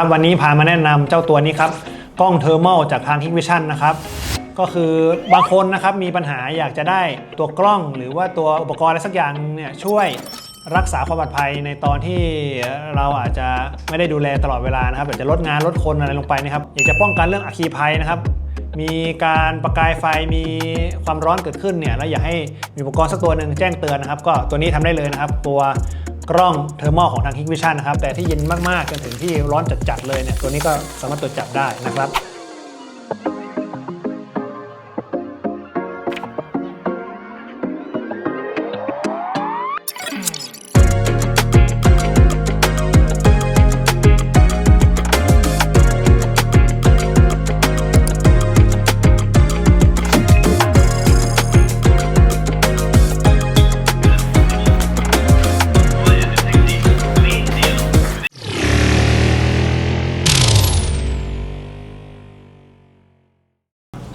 ครับวันนี้พามาแนะนำเจ้าตัวนี้ครับ กล้องเทอร์มลจากทาง Hikvision นะครับ ก็คือบางคนนะครับมีปัญหาอยากจะได้ตัวกล้องหรือว่าตัวอุปกรณ์อะไรสักอย่างเนี่ยช่วยรักษาความปลอดภัยในตอนที่เราอาจจะไม่ได้ดูแลตลอดเวลานะครับอยากจะลดงานลดคนอะไรลงไปนะครับอยากจะป้องกันเรื่องอัคคีภัยนะครับ มีการประกายไฟมีความร้อนเกิดขึ้นเนี่ยแล้วอยากให้มีอุปกรณ์สักตัวหนึ่งแจ้งเตือนนะครับ ก็ตัวนี้ทำได้เลยนะครับ ตัว กล้องเทอร์มอลของทาง Hikvision นะครับ แต่ที่เย็นมาก ๆ จนถึงที่ร้อนจัด ๆ เลยเนี่ย ตัวนี้ก็สามารถตรวจจับได้นะครับ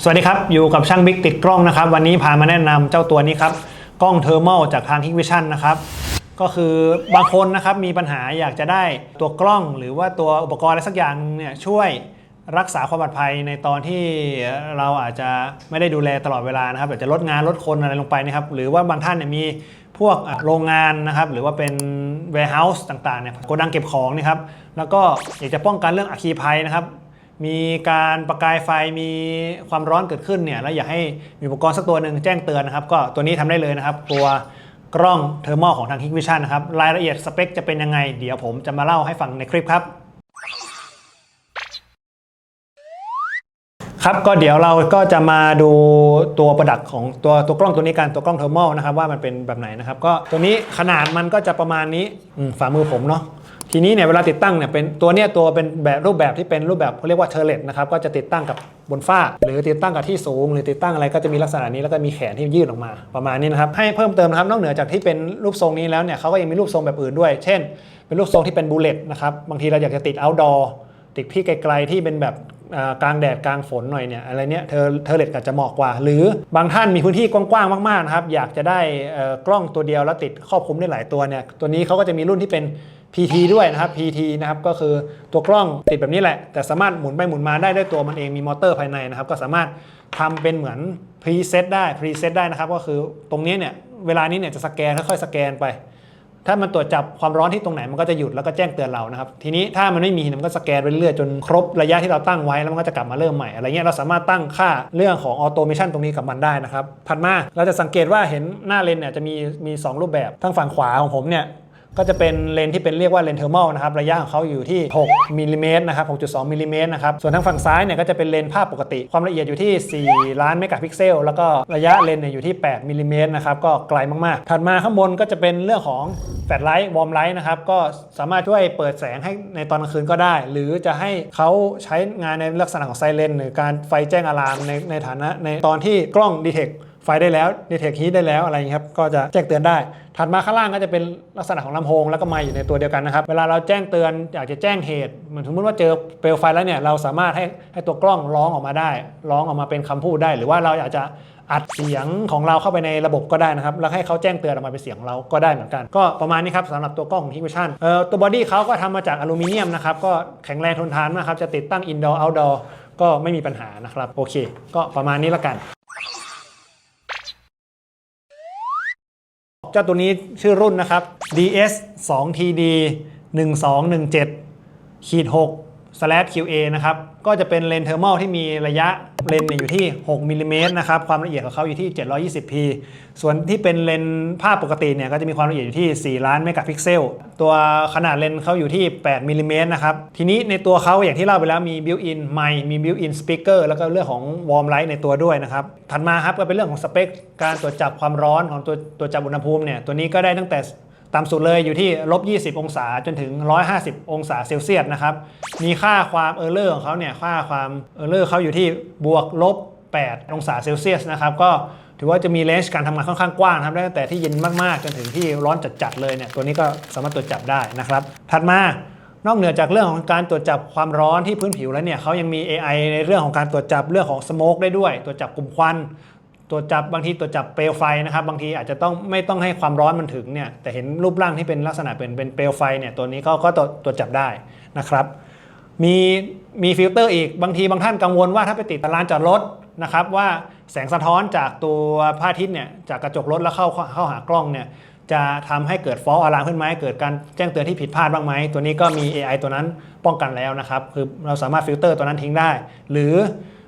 สวัสดีครับ อยู่กับช่างบิ๊กติดกล้องนะครับ วันนี้พามาแนะนำเจ้าตัวนี้ครับ กล้องเทอร์มอลจากทาง Hikvision นะครับ ก็คือบางคนนะครับมีปัญหาอยากจะได้ตัวกล้อง หรือว่าตัวอุปกรณ์อะไรสักอย่างเนี่ยช่วยรักษาความปลอดภัยในตอนที่เราอาจจะไม่ได้ดูแลตลอดเวลานะครับอยากจะลดงานลดคนอะไรลงไปนะครับ หรือว่าบางท่านเนี่ยมีพวกโรงงานนะครับ หรือว่าเป็น warehouse ต่างๆเนี่ยโกดังเก็บของนะครับแล้วก็อยากจะป้องกันเรื่องอัคคีภัยนะครับ มีการประกายไฟมีความร้อนเกิดขึ้นเนี่ยแล้วอยากให้มีอุปกรณ์สักตัวหนึ่งแจ้งเตือนนะครับ ก็ตัวนี้ทำได้เลยนะครับ ตัวกล้องเทอร์มอของทาง Hikvision นะครับ รายละเอียดสเปคจะเป็นยังไง เดี๋ยวผมจะมาเล่าให้ฟังในคลิปครับ ครับก็เดี๋ยวเราก็จะมาดูตัวประดักของตัวตัวกล้องตัวนี้กันตัวกล้องเทอร์มอนะครับว่ามันเป็นแบบไหนนะครับ ก็ตัวนี้ขนาดมันก็จะประมาณนี้ฝ่ามือผมเนาะ ทีนี้เนี่ยเวลาติดตั้งเนี่ยเป็นตัวเนี้ยตัวเป็นแบบรูปแบบที่เป็นรูปแบบเขาเรียกว่าเทอร์เลตนะครับก็จะติดตั้งกับบนฝ้า หรือติดตั้งกับที่สูง หรือติดตั้งอะไรก็จะมีลักษณะนี้แล้วก็มีแขนที่ยื่นออกมาประมาณนี้นะครับให้เพิ่มเติมนะครับนอกเหนือจากที่เป็นรูปทรงนี้แล้วเนี่ยเขาก็ยังมีรูปทรงแบบอื่นด้วย เช่น เป็นรูปทรงที่เป็นบูเลตนะครับบางทีเราอยากจะติด outdoor ติดที่ไกลๆที่เป็นแบบกลางแดดกลางฝนหน่อยเนี่ยอะไรเนี้ยเธอเทอร์เลตอาจะเหมาะกว่า หรือบางท่านมีพื้นที่กว้างๆมากๆนะครับอยากจะได้กล้องตัวเดียวแล้วติดครอบคลุมได้หลายตัวเนี่ยตัวนี้เขาก็จะมีรุ่นที่เป็น PT ด้วยนะครับ PT นะครับก็คือตัวกล้องติดแบบนี้แหละ แต่สามารถหมุนไปหมุนมาได้ด้วยตัวมันเองมีมอเตอร์ภายในนะครับ ก็สามารถทำเป็นเหมือนพรีเซตได้พรีเซตได้นะครับ ก็คือตรงนี้เนี่ยเวลานี้เนี่ยจะสแกนค่อยๆสแกนไป ถ้ามันตรวจจับความร้อนที่ตรงไหนมันก็จะหยุดแล้วก็แจ้งเตือนเรานะครับ ทีนี้ถ้ามันไม่มีมันก็สแกนไปเรื่อยๆจนครบระยะที่เราตั้งไว้แล้วมันก็จะกลับมาเริ่มใหม่อะไรเงี้ยเราสามารถตั้งค่าเรื่องของออโตเมชันตรงนี้กับมันได้นะครับถัดมาเราจะสังเกตว่าเห็นหน้าเลนเนี่ยจะมีมี 2 รูปแบบทางฝั่งขวาของผมเนี่ย ก็จะเป็นเลนที่เป็นเรียกว่าเลนเทอร์มอลนะครับระยะของเขาอยู่ที่ 6มิลลิเมตรนะครับ 6.2มิลลิเมตรนะครับส่วนทางฝั่งซ้ายเนี่ยก็จะเป็นเลนภาพปกติ ความละเอียดอยู่ที่ 4 ล้านเมกะพิกเซล แล้วก็ระยะเลนเนี่ยอยู่ที่ 8มิลลิเมตรนะครับก็ไกลมากๆ ถัดมาข้างบนก็จะเป็นเรื่องของแฟลชไลท์วอร์มไลท์นะครับก็สามารถช่วยเปิดแสงให้ในตอนกลางคืนก็ได้ หรือจะให้เขาใช้งานในลักษณะของไซเรนหรือการไฟแจ้งอะลามในในฐานะในตอนที่กล้องดีเทค ไฟได้แล้วดีเทคฮีทได้แล้วอะไรอย่างนี้ครับ ก็จะแจ้งเตือนได้ ถัดมาข้างล่างก็จะเป็นลักษณะของลำโพงแล้วก็ไมค์อยู่ในตัวเดียวกันนะครับ เวลาเราแจ้งเตือนอยากจะแจ้งเหตุ เหมือนสมมติว่าเจอเปลวไฟแล้วเนี่ย เราสามารถให้ให้ตัวกล้องร้องออกมาได้ ร้องออกมาเป็นคำพูดได้ หรือว่าเราอยากจะอัดเสียงของเราเข้าไปในระบบก็ได้นะครับ แล้วให้เขาแจ้งเตือนออกมาเป็นเสียงของเราก็ได้เหมือนกัน ก็ประมาณนี้ครับสำหรับตัวกล้องของ Hikvision เอ่อตัวบอดี้เขาก็ทำมาจากอลูมิเนียมนะครับก็แข็งแรงทนทานมากครับจะติดตั้ง indoor outdoor ก็ไม่มีปัญหานะครับโอเค ก็ประมาณนี้ละกัน เจ้าตัวนี้ชื่อรุ่นนะครับ DS 2 TD 1217ขีด6 QA นะครับก็จะเป็นเลนส์เทอร์มอลที่มีระยะเลนส์อยู่ที่ 6มิลลิเมตรนะครับความละเอียดของเขาอยู่ที่ 720p ส่วนที่เป็นเลนส์ภาพปกติเนี่ยก็จะมีความละเอียดอยู่ที่ 4 ล้านเมกะพิกเซล ตัวขนาดเลนส์เขาอยู่ที่ 8มิลลิเมตรนะครับทีนี้ในตัวเขาอย่างที่เล่าไปแล้วมีบิวอินไมค์มีบิวอินสปีกเกอร์แล้วก็เรื่องของวอร์มไลท์ในตัวด้วยนะครับถัดมาครับก็เป็นเรื่องของสเปค การตรวจจับความร้อนของตัวตัวจับอุณหภูมิเนี่ยตัวนี้ก็ได้ตั้งแต่ ต่ำสุดเลยอยู่ที่ลบ20 องศาจนถึง 150 องศาเซลเซียสนะครับ มีค่าความเออร์เลอร์ของเขาเนี่ยค่าความเออร์เลอร์เขาอยู่ที่บวกลบ 8 องศาเซลเซียสนะครับ ก็ถือว่าจะมีเลนส์การทำงานค่อนข้างกว้างครับได้ตั้งแต่ที่เย็นมากๆ จนถึงที่ร้อนจัดๆเลยเนี่ยตัวนี้ก็สามารถตรวจจับได้นะครับ ถัดมานอกเหนือจากเรื่องของการตรวจจับความร้อนที่พื้นผิวแล้วเนี่ยเขายังมี AI ในเรื่องของการตรวจจับเรื่องของสโมกได้ด้วย ตรวจจับกลุ่มควัน ตรวจับบางทีตรวจับเปลวไฟนะครับบางทีอาจจะต้องไม่ต้องให้ความร้อนมันถึงเนี่ยแต่เห็นรูปร่างที่เป็นลักษณะเป็นเป็นเปลวไฟเนี่ยตัวนี้ก็ก็ตรวจตรวจจับได้นะครับมีมีฟิลเตอร์อีกบางทีบางท่านกังวลว่าถ้าไปติดลานจอดรถนะครับว่าแสงสะท้อนจากตัวพระอาทิตย์เนี่ยจากกระจกรถแล้วเข้าเข้าหากล้องเนี่ยจะทำให้เกิดฟอลอะลามขึ้นไหมเกิดการแจ้งเตือนที่ผิดพลาดบ้างไหมตัวนี้ก็มี AI ตัวนั้นป้องกันแล้วนะครับคือเราสามารถฟิลเตอร์ตัวนั้นทิ้งได้ หรือ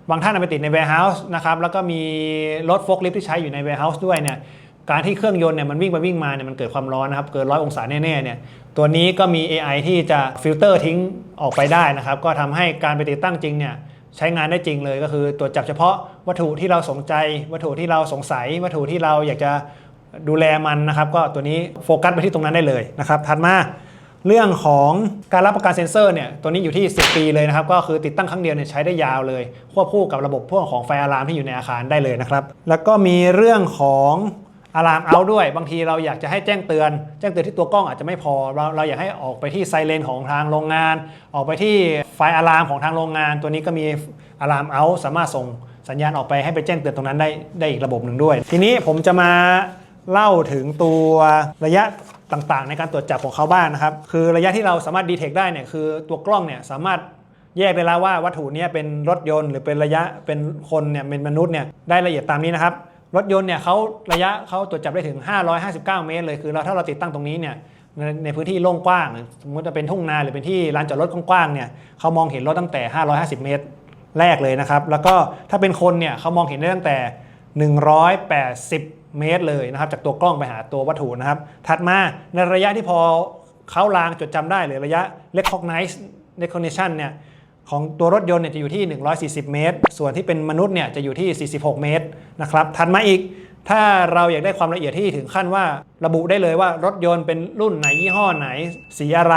บางท่านเอาไปติดใน warehouse นะครับแล้วก็มีรถโฟล์คลิฟที่ใช้อยู่ใน warehouse ด้วยเนี่ยการที่เครื่องยนต์เนี่ยมันวิ่งไปวิ่งมาเนี่ยมันเกิดความร้อนนะครับเกินร้อยองศาแน่ๆเนี่ยตัวนี้ก็มี AI ที่จะฟิลเตอร์ทิ้งออกไปได้นะครับก็ทำให้การไปติดตั้งจริงเนี่ยใช้งานได้จริงเลยก็คือตรวจจับเฉพาะวัตถุที่เราสนใจ วัตถุที่เราสงสัย วัตถุที่เราอยากจะดูแลมันนะครับ ก็ตัวนี้โฟกัสไปที่ตรงนั้นได้เลยนะครับถัดมา เรื่องของการรับประกันเซ็นเซอร์เนี่ยตัวนี้อยู่ที่ 10 ปีเลยนะครับ ก็คือติดตั้งครั้งเดียวเนี่ยใช้ได้ยาวเลย ควบคู่กับระบบพวกของไฟอะลามที่อยู่ในอาคารได้เลยนะครับ แล้วก็มีเรื่องของอะลามเอาด้วย บางทีเราอยากจะให้แจ้งเตือน แจ้งเตือนที่ตัวกล้องอาจจะไม่พอ เราเราอยากให้ออกไปที่ไซเรนของทางโรงงาน ออกไปที่ไฟอะลามของทางโรงงาน ตัวนี้ก็มีอะลามเอาสามารถส่งสัญญาณออกไปให้ไปแจ้งเตือนตรงนั้นได้ได้อีกระบบหนึ่งด้วย ทีนี้ผมจะมาเล่าถึงตัวระยะ ต่างๆ ในการตรวจจับของเขาบ้างนะครับ คือระยะที่เราสามารถดีเทคได้เนี่ยคือตัวกล้องเนี่ยสามารถแยกได้แล้วว่าวัตถุนี้เป็นรถยนต์หรือเป็นระยะเป็นคนเนี่ยเป็นมนุษย์เนี่ยได้ละเอียดตามนี้นะครับ รถยนต์เนี่ยเขาระยะเขาตรวจจับได้ถึง 559 เมตร เลยคือเราถ้าเราติดตั้งตรงนี้เนี่ยในในพื้นที่โล่งกว้าง สมมติจะเป็นทุ่งนาหรือเป็นที่ลานจอดรถกว้างๆเนี่ยเขามองเห็นรถตั้งแต่ 550 เมตรแรกเลยนะครับ แล้วก็ถ้าเป็นคนเนี่ยเขามองเห็นได้ตั้งแต่ 180 เมตรเลยนะครับ จากตัวกล้องไปหาตัววัตถุนะครับ ถัดมาในระยะที่พอเขาลางจดจำได้หรือระยะ recognize recognition เนี่ยของตัวรถยนต์เนี่ยจะอยู่ที่ 140 เมตร ส่วนที่เป็นมนุษย์เนี่ยจะอยู่ที่ 46 เมตรนะครับถัดมาอีก ถ้าเราอยากได้ความละเอียดที่ถึงขั้นว่าระบุได้เลยว่ารถยนต์เป็นรุ่นไหนยี่ห้อไหน สีอะไร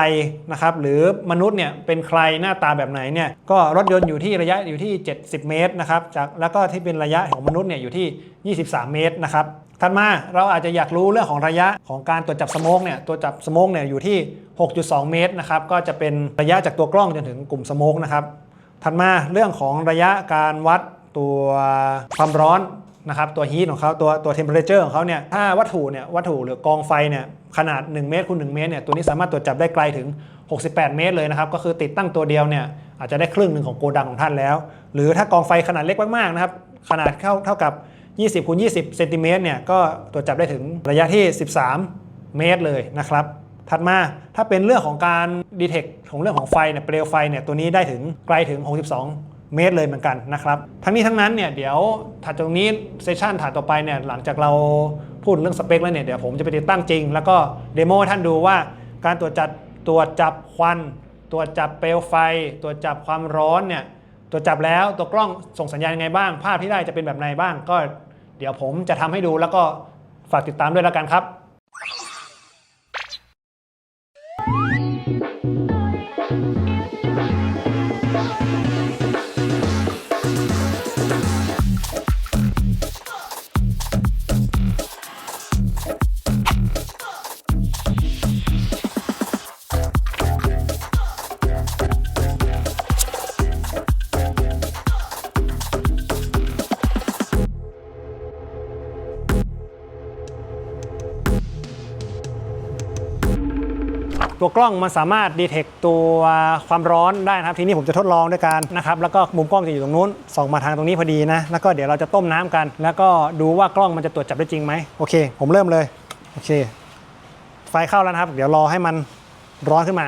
นะครับหรือมนุษย์เนี่ยเป็นใครหน้าตาแบบไหนเนี่ยก็รถยนต์อยู่ที่ระยะอยู่ที่ 70 เมตรนะครับจากแล้วก็ที่เป็นระยะของมนุษย์เนี่ยอยู่ที่ 23 เมตรนะครับ ถัดมาเราอาจจะอยากรู้เรื่องของระยะของการตรวจจับสโมกเนี่ยตัวจับสโมกเนี่ยอยู่ที่ 6.2 เมตรนะครับก็จะเป็นระยะจากตัวกล้องจนถึงกลุ่มสโมกนะครับถัดมาเรื่องของระยะการวัดตัวความร้อนนะครับตัวฮีทของเขาตัวตัวเทมเพอเรเจอร์ของเขาเนี่ยถ้าวัตถุเนี่ยวัตถุหรือกองไฟเนี่ยขนาด 1 เมตรคูณ1เมตรเนี่ยตัวนี้สามารถตรวจจับได้ไกลถึง 68 เมตรเลยนะครับก็คือติดตั้งตัวเดียวเนี่ยอาจจะได้ครึ่งหนึ่งของโกดังของท่านแล้ว หรือถ้ากองไฟขนาดเล็กมากๆนะครับขนาดเท่าเท่ากับ 20คูณ20เซนติเมตรเนี่ยก็ตรวจจับได้ถึงระยะที่ 13 เมตรเลยนะครับ ถัดมาถ้าเป็นเรื่องของการดีเทคของเรื่องของไฟเนี่ยเปลวไฟเนี่ยตัวนี้ได้ถึงไกลถึง 62เมตรเลยเหมือนกันนะครับ ทั้งนี้ทั้งนั้นเนี่ยเดี๋ยวถัดจากตรงนี้เซสชันถัดต่อไปเนี่ยหลังจากเราพูดเรื่องสเปคแล้วเนี่ยเดี๋ยวผมจะไปติดตั้งจริง แล้วก็เดโมให้ท่านดูว่าการตรวจจับตรวจจับควันตรวจจับเปลวไฟ ตรวจจับความร้อนเนี่ยตรวจจับแล้วตัวกล้องส่งสัญญาณยังไงบ้าง ภาพที่ได้จะเป็นแบบไหนบ้าง ก็ เดี๋ยวผมจะทำให้ดูแล้วก็ฝากติดตามด้วยแล้วกันครับ ตัวกล้องมันสามารถดีเทคตัวความร้อนได้นะครับ ทีนี้ผมจะทดลองด้วยกันนะครับ แล้วก็มุมกล้องจะอยู่ตรงนู้นส่องมาทางตรงนี้พอดีนะ แล้วก็เดี๋ยวเราจะต้มน้ำกัน แล้วก็ดูว่ากล้องมันจะตรวจจับได้จริงไหมโอเค ผมเริ่มเลย โอเค ไฟเข้าแล้วนะครับ เดี๋ยวรอให้มันร้อนขึ้นมา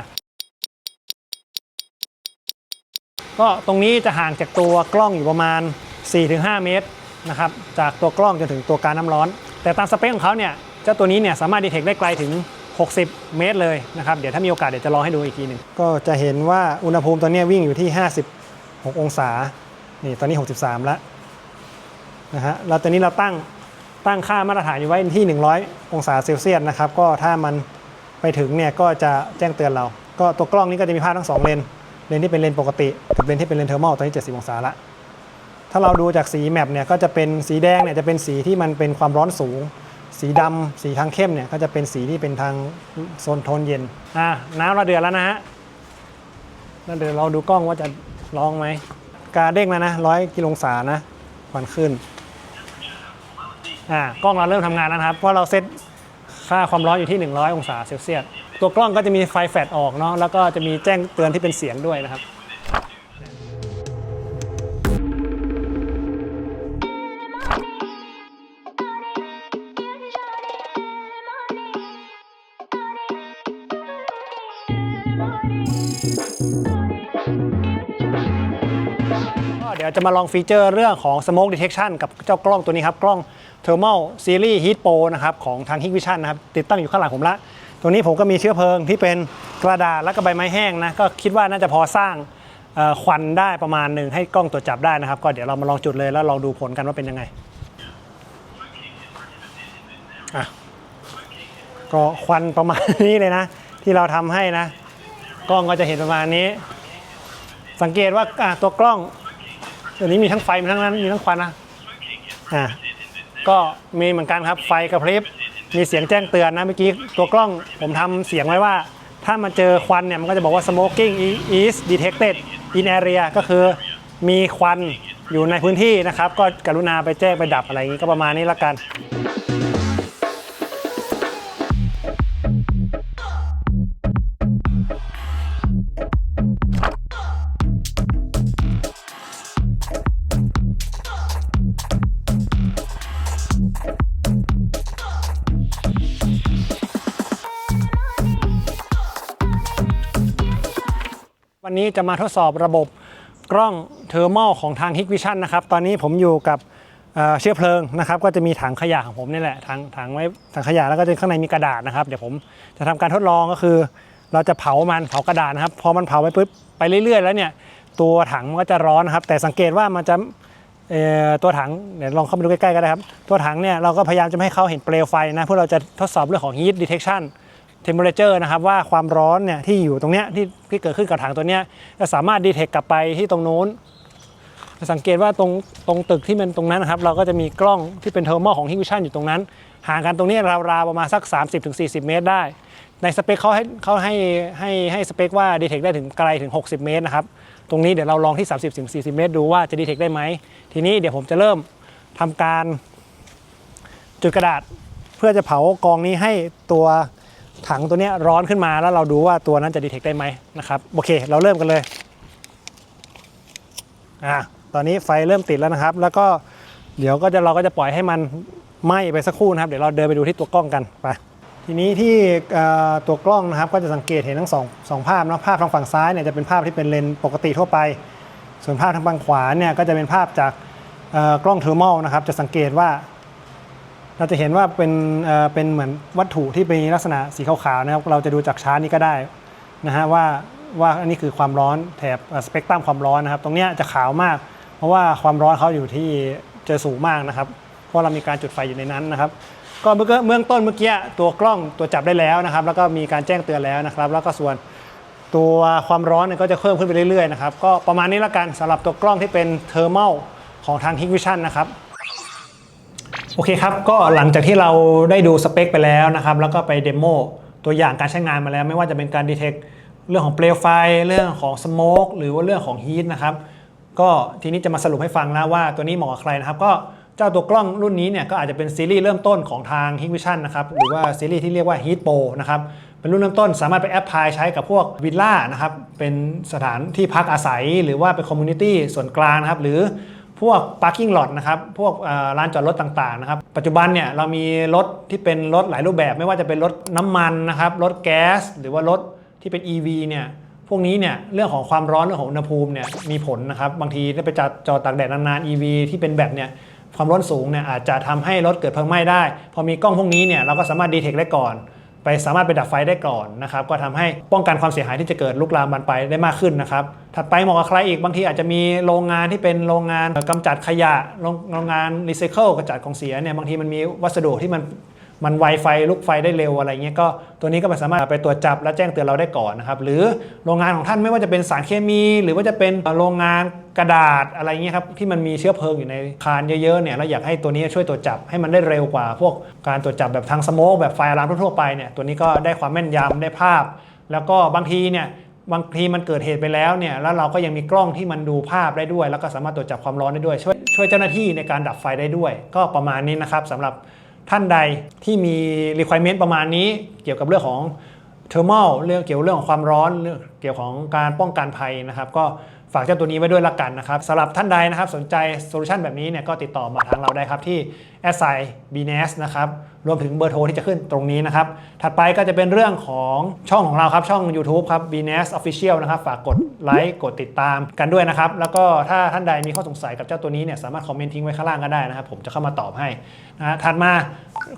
ก็ตรงนี้จะห่างจากตัวกล้องอยู่ประมาณ 4-5 เมตรนะครับจากตัวกล้องจนถึงตัวการน้ำร้อน แต่ตามสเปคของเขาเนี่ยเจ้าตัวนี้เนี่ยสามารถดีเทคได้ไกลถึง 60 เมตรเลยนะครับ เดี๋ยวถ้ามีโอกาสเดี๋ยวจะลองให้ดูอีกทีหนึ่งก็จะเห็นว่าอุณหภูมิตอนนี้วิ่งอยู่ที่ 56 องศา นี่ตอนนี้ 63 แล้วนะฮะแล้วตอนนี้เราตั้งตั้งค่ามาตรฐานอยู่ไว้ที่ 100 องศาเซลเซียสนะครับ ก็ถ้ามันไปถึงเนี่ยก็จะแจ้งเตือนเรา ก็ตัวกล้องนี้ก็จะมีภาพทั้งสองเลน เลนที่เป็นเลนปกติ กับเลนที่เป็นเลนเทอร์มอลตอนนี้ 70 องศาละถ้าเราดูจากสีแมปเนี่ยก็จะเป็นสีแดงเนี่ยจะเป็นสีที่มันเป็นความร้อนสูง สีดำสีทางเข้มเนี่ยก็จะเป็นสีที่เป็นทางโซนโทนเย็นอ่าน้ำเราเดือดแล้วนะฮะแล้วเดี๋ยวเราดูกล้องว่าจะร้องไหมกาเด้งแล้วนะร้อยกิโลองศานะควันขึ้นอ่ากล้องเราเริ่มทำงานแล้วนะครับเพราะเราเซตค่าความร้อนอยู่ที่ 100 องศาเซลเซียสตัวกล้องก็จะมีไฟแฟลชออกเนาะแล้วก็จะมีแจ้งเตือนที่เป็นเสียงด้วยนะครับ จะมาลองฟีเจอร์เรื่องของ smoke detection กับเจ้ากล้องตัวนี้ครับ กล้อง thermal series heat pro นะครับของทาง Hikvision นะครับ ติดตั้งอยู่ข้างหลังผมละ ตัวนี้ผมก็มีเชื้อเพลิงที่เป็นกระดาษและก็ใบไม้แห้งนะ ก็คิดว่าน่าจะพอสร้างควันได้ประมาณหนึ่งให้กล้องตรวจจับได้นะครับ ก็เดี๋ยวเรามาลองจุดเลยแล้วลองดูผลกันว่าเป็นยังไงอะก็ควันประมาณนี้เลยนะ ที่เราทำให้นะ กล้องก็จะเห็นประมาณนี้ สังเกตว่าตัวกล้อง ตัวนี้มีทั้งไฟมีทั้งนั้นมีทั้งควันนะอะก็มีเหมือนกันครับไฟกระพริบมีเสียงแจ้งเตือนนะเมื่อกี้ตัวกล้องผมทำเสียงไว้ว่า ถ้ามาเจอควันเนี่ยมันก็จะบอกว่า smoking is detected in area ก็คือมีควันอยู่ในพื้นที่นะครับ ก็กรุณาไปแจ้งไปดับอะไรอย่างนี้ก็ประมาณนี้ละกัน วันนี้จะมาทดสอบระบบกล้องเทอร์มอลของทาง Hikvision นะครับ ตอนนี้ผมอยู่กับเชื้อเพลิงนะครับ ก็จะมีถังขยะของผมนี่แหละถังถังไว้ถังขยะแล้วก็จะข้างในมีกระดาษนะครับ เดี๋ยวผมจะทำการทดลองก็คือ เราจะเผามันเผากระดาษนะครับ พอมันเผาไปปุ๊บไปเรื่อย ๆ แล้วเนี่ยตัวถังมันก็จะร้อนนะครับ แต่สังเกตว่ามันจะตัวถังเดี๋ยวลองเข้าไปดูใกล้ๆก็ได้ครับ ตัวถังเนี่ยเราก็พยายามจะไม่ให้เขาเห็นเปลวไฟนะเพื่อเราจะทดสอบเรื่องของ heat detection temperature นะครับว่าความร้อนเนี่ยที่อยู่ตรงเนี้ยที่ที่เกิดขึ้นกับถังตัวเนี้ยจะสามารถดีเทคกลับไปที่ตรงโน้นสังเกตว่าตรงตรงตึกที่เป็นตรงนั้นนะครับเราก็จะมีกล้องที่เป็นเทอร์โมของ Hikvision อยู่ตรงนั้น ห่างกันตรงนี้ราวๆประมาณสัก 30-40 เมตรได้ ในสเปคเขาให้เขาให้ให้ให้สเปคว่าดีเทคได้ถึงไกลถึง 60 เมตรนะครับตรงนี้เดี๋ยวเราลองที่ 30-40 เมตร ดูว่าจะดีเทคได้ไหมทีนี้เดี๋ยวผมจะเริ่มทำการจุดกระดาษเพื่อจะเผากองนี้ให้ตัว ถังตัวนี้ร้อนขึ้นมาแล้วเราดูว่าตัวนั้นจะดีเทคได้ไหมนะครับโอเคเราเริ่มกันเลยอะตอนนี้ไฟเริ่มติดแล้วนะครับ แล้วก็เดี๋ยวก็จะเราก็จะปล่อยให้มันไหม้ไปสักครู่นะครับ เดี๋ยวเราเดินไปดูที่ตัวกล้องกันไปทีนี้ที่ตัวกล้องนะครับก็จะสังเกตเห็นทั้งสองสองภาพนะภาพทางฝั่งซ้ายเนี่ยจะเป็นภาพที่เป็นเลนปกติทั่วไป ส่วนภาพทางฝั่งขวาเนี่ยก็จะเป็นภาพจากกล้องเทอร์โมนะครับจะสังเกตว่า เราจะเห็นว่าเป็นเป็นเหมือนวัตถุที่มีลักษณะสีขาวๆนะครับ เราจะดูจากชาร์ตนี้ก็ได้นะฮะว่าว่าอันนี้คือความร้อนแถบสเปกตรัมความร้อนนะครับ ตรงเนี้ยจะขาวมาก เพราะว่าความร้อนเขาอยู่ที่จอสูงมากนะครับ เพราะเรามีการจุดไฟอยู่ในนั้นนะครับ ก็เมื่อเบื้องต้นเมื่อกี้ตัวกล้องตัวจับได้แล้วนะครับ แล้วก็มีการแจ้งเตือนแล้วนะครับ แล้วก็ส่วนตัวความร้อนเนี่ยก็จะเพิ่มขึ้นไปเรื่อยๆนะครับ ก็ประมาณนี้ละกันสำหรับตัวกล้องที่เป็นเทอร์ม l ของทาง Hikvision นะครับ โอเคครับ ก็หลังจากที่เราได้ดูสเปคไปแล้วนะครับ แล้วก็ไปเดโมตัวอย่างการใช้งานมาแล้ว ไม่ว่าจะเป็นการดีเทคเรื่องของเปลวไฟ เรื่องของสโมกหรือว่าเรื่องของฮีทนะครับ ก็ทีนี้จะมาสรุปให้ฟังแล้วว่าตัวนี้เหมาะกับใครนะครับ ก็เจ้าตัวกล้องรุ่นนี้เนี่ยก็อาจจะเป็นซีรีส์เริ่มต้นของทาง Hikvision นะครับ หรือว่าซีรีส์ที่เรียกว่า Heat Pro นะครับเป็นรุ่นเริ่มต้นสามารถไปแอปพลายใช้กับพวกวิลล่านะครับ เป็นสถานที่พักอาศัย หรือว่าเป็นคอมมูนิตี้ส่วนกลางนะครับ หรือ พวก parking lot นะครับ พวกลานจอดรถต่างๆนะครับ ปัจจุบันเนี่ยเรามีรถที่เป็นรถหลายรูปแบบ ไม่ว่าจะเป็นรถน้ำมันนะครับ รถแก๊ส หรือว่ารถที่เป็น EV เนี่ย พวกนี้เนี่ยเรื่องของความร้อนเรื่องของอุณหภูมิเนี่ยมีผลนะครับ บางทีถ้าไปจอดจอดตากแดดนานๆ EV ที่เป็นแบบเนี่ยความร้อนสูงเนี่ยอาจจะทำให้รถเกิดเพลิงไหม้ได้ พอมีกล้องพวกนี้เนี่ยเราก็สามารถดีเทคได้ก่อน ไปสามารถไปดับไฟได้ก่อนนะครับก็ทำให้ป้องกันความเสียหายที่จะเกิดลุกลามบานปลายได้มากขึ้นนะครับถัดไปเหมาะกับใครอีกบางทีอาจจะมีโรงงานที่เป็นโรงงานกำจัดขยะโรงโรงงานรีไซเคิลกำจัดของเสียเนี่ยบางทีมันมีวัสดุที่มัน มันไวไฟลุกไฟได้เร็วอะไรเงี้ยก็ตัวนี้ก็สามารถไปตรวจจับและแจ้งเตือนเราได้ก่อนนะครับหรือโรงงานของท่านไม่ว่าจะเป็นสารเคมี หรือว่าจะเป็นโรงงานกระดาษอะไรเงี้ยครับที่มันมีเชื้อเพลิงอยู่ในคานเยอะๆเนี่ยเราอยากให้ตัวนี้ช่วยตรวจจับให้มันได้เร็วกว่า พวกการตรวจจับแบบทางสโมกแบบไฟอะลามทั่วๆไปเนี่ยตัวนี้ก็ได้ความแม่นยำได้ภาพ แล้วก็บางทีเนี่ยบางทีมันเกิดเหตุไปแล้วเนี่ยแล้วเราก็ยังมีกล้องที่มันดูภาพได้ด้วย แล้วก็สามารถตรวจจับความร้อนได้ด้วย ช่วยช่วยเจ้าหน้าที่ในการดับไฟได้ด้วย ก็ประมาณนี้นะครับสำหรับ ท่านใดที่มี requirement ประมาณนี้ เกี่ยวกับเรื่องของเทอร์ม l เรื่องเกี่ยวเรื่องของความร้อนเรื่องเกี่ยวของการป้องกันภัยนะครับ ก็ฝากเจ้าตัวนี้ไว้ด้วยละกันนะครับสำหรับท่านใดนะครับ สนใจโซลูชันแบบนี้เนี่ยก็ติดต่อมาทางเราได้ครับที่ s i b n s นะครับ รวมถึงเบอร์โทรที่จะขึ้นตรงนี้นะครับ ถัดไปก็จะเป็นเรื่องของช่องของเราครับ ช่อง YouTube ครับ b n s Official นะครับ ฝากกดไลค์กดติดตามกันด้วยนะครับ แล้วก็ถ้าท่านใดมีข้อสงสัยกับเจ้าตัวนี้เนี่ยสามารถคอมเมนต์ทิ้งไว้ข้างล่างก็ได้นะครับ ผมจะเข้ามาตอบให้นะฮะถัดมา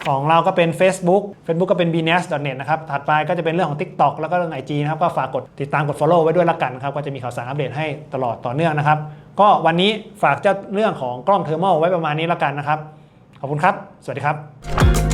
ของเราก็เป็น Facebook Facebook ก็เป็น b n s net นะครับ ถัดไปก็จะเป็นเรื่องของ TikTok แล้วก็เรื่อง IG นะครับก็ฝากกดติดตามกด Follow ไว้ด้วยละกันครับก็จะมีข่าวสารอัปเดตให้ตลอดต่อเนื่องนะครับ ก็วันนี้ฝากเจ้าเรื่องของกล้องเทอร์โมไว้ประมาณนี้ละกันนะครับขอบคุณครับ สวัสดีครับ